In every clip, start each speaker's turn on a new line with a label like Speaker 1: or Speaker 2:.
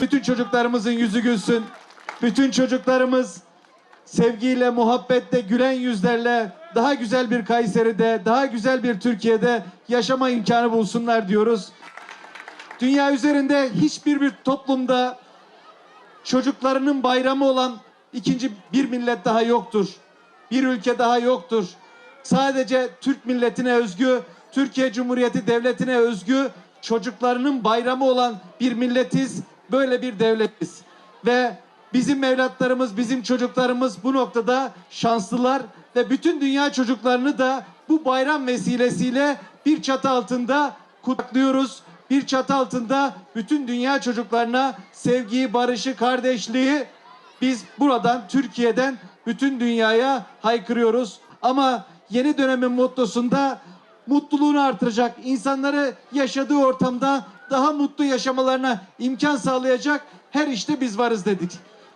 Speaker 1: Bütün çocuklarımızın yüzü gülsün. Bütün çocuklarımız sevgiyle, muhabbetle, gülen yüzlerle daha güzel bir Kayseri'de, daha güzel bir Türkiye'de yaşama imkanı bulsunlar diyoruz. Dünya üzerinde hiçbir bir toplumda çocuklarının bayramı olan ikinci bir millet daha yoktur. Bir ülke daha yoktur. Sadece Türk milletine özgü, Türkiye Cumhuriyeti Devleti'ne özgü çocuklarının bayramı olan bir milletiz, böyle bir devletiz. Ve bizim evlatlarımız, bizim çocuklarımız bu noktada şanslılar ve bütün dünya çocuklarını da bu bayram vesilesiyle bir çatı altında kutluyoruz. Bir çatı altında bütün dünya çocuklarına sevgiyi, barışı, kardeşliği biz buradan Türkiye'den bütün dünyaya haykırıyoruz. Ama yeni dönemin mottosunda mutluluğunu artıracak, insanları yaşadığı ortamda daha mutlu yaşamalarına imkan sağlayacak her işte biz varız dedik.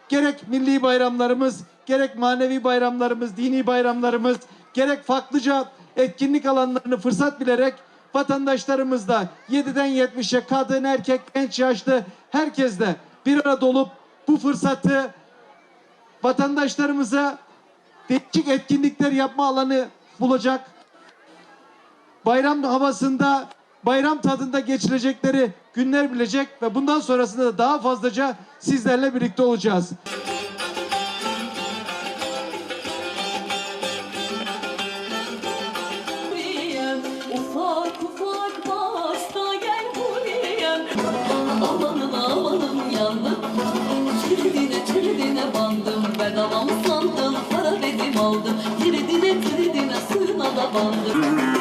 Speaker 1: Gerek milli bayramlarımız, gerek manevi bayramlarımız, dini bayramlarımız, gerek farklıca etkinlik alanlarını fırsat bilerek vatandaşlarımızla 7'den 70'e kadın, erkek, genç, yaşlı herkesle bir arada olup bu fırsatı vatandaşlarımıza değişik etkinlikler yapma alanı bulacak. Bayram havasında, bayram tadında geçirecekleri günler bilecek ve bundan sonrasında da daha fazlaca sizlerle birlikte olacağız.
Speaker 2: Kilidine kilidine suyuna da bandım